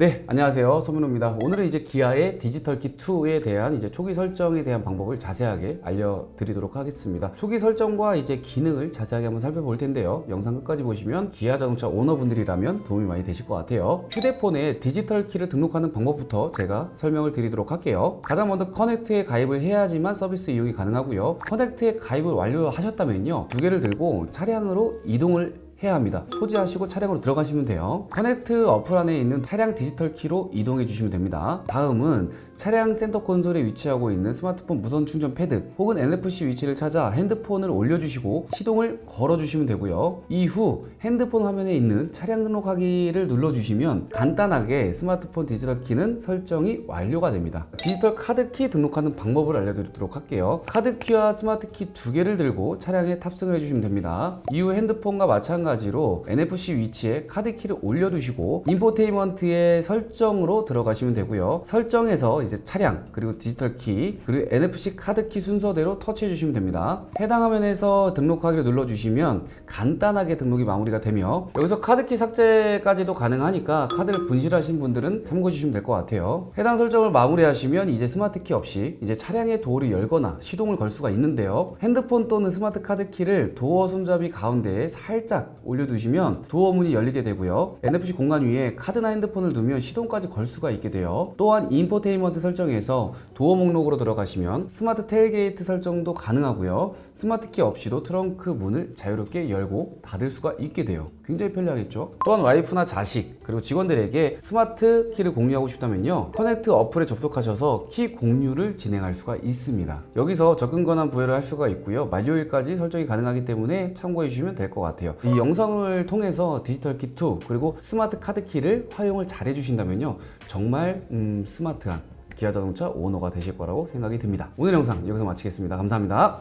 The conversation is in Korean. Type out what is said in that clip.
네, 안녕하세요. 소민호입니다. 오늘은 이제 기아의 디지털키 2에 대한 이제 초기 설정에 대한 방법을 자세하게 알려드리도록 하겠습니다. 초기 설정과 이제 기능을 자세하게 한번 살펴볼 텐데요. 영상 끝까지 보시면 기아 자동차 오너분들이라면 도움이 많이 되실 것 같아요. 휴대폰에 디지털 키를 등록하는 방법부터 제가 설명을 드리도록 할게요. 가장 먼저 커넥트에 가입을 해야지만 서비스 이용이 가능하고요. 커넥트에 가입을 완료하셨다면요. 두 개를 들고 차량으로 이동을 해야 합니다. 소지하시고 차량으로 들어가시면 돼요. 커넥트 어플 안에 있는 차량 디지털 키로 이동해 주시면 됩니다. 다음은 차량 센터 콘솔에 위치하고 있는 스마트폰 무선 충전 패드 혹은 NFC 위치를 찾아 핸드폰을 올려주시고 시동을 걸어주시면 되고요. 이후 핸드폰 화면에 있는 차량 등록하기를 눌러주시면 간단하게 스마트폰 디지털 키는 설정이 완료가 됩니다. 디지털 카드 키 등록하는 방법을 알려드리도록 할게요. 카드 키와 스마트 키 두 개를 들고 차량에 탑승을 해주시면 됩니다. 이후 핸드폰과 마찬가지 로 NFC 위치에 카드 키를 올려두시고 인포테인먼트의 설정으로 들어가시면 되고요. 설정에서 이제 차량 그리고 디지털 키 그리고 NFC 카드 키 순서대로 터치해 주시면 됩니다. 해당 화면에서 등록하기를 눌러주시면 간단하게 등록이 마무리가 되며 여기서 카드 키 삭제까지도 가능하니까 카드를 분실하신 분들은 참고해 주시면 될 것 같아요. 해당 설정을 마무리하시면 이제 스마트 키 없이 이제 차량의 도어를 열거나 시동을 걸 수가 있는데요. 핸드폰 또는 스마트 카드 키를 도어 손잡이 가운데에 살짝 올려두시면 도어 문이 열리게 되고요. NFC 공간 위에 카드나 핸드폰을 두면 시동까지 걸 수가 있게 돼요. 또한 인포테인먼트 설정에서 도어 목록으로 들어가시면 스마트 테일게이트 설정도 가능하고요. 스마트 키 없이도 트렁크 문을 자유롭게 열고 닫을 수가 있게 돼요. 굉장히 편리하겠죠? 또한 와이프나 자식 그리고 직원들에게 스마트 키를 공유하고 싶다면요. 커넥트 어플에 접속하셔서 키 공유를 진행할 수가 있습니다. 여기서 접근 권한 부여를 할 수가 있고요. 만료일까지 설정이 가능하기 때문에 참고해 주시면 될 것 같아요. 이 영상을 통해서 디지털 키2 그리고 스마트 카드 키를 활용을 잘 해주신다면요. 정말 음, 스마트한 기아 자동차 오너가 되실 거라고 생각이 듭니다. 오늘 영상 여기서 마치겠습니다. 감사합니다.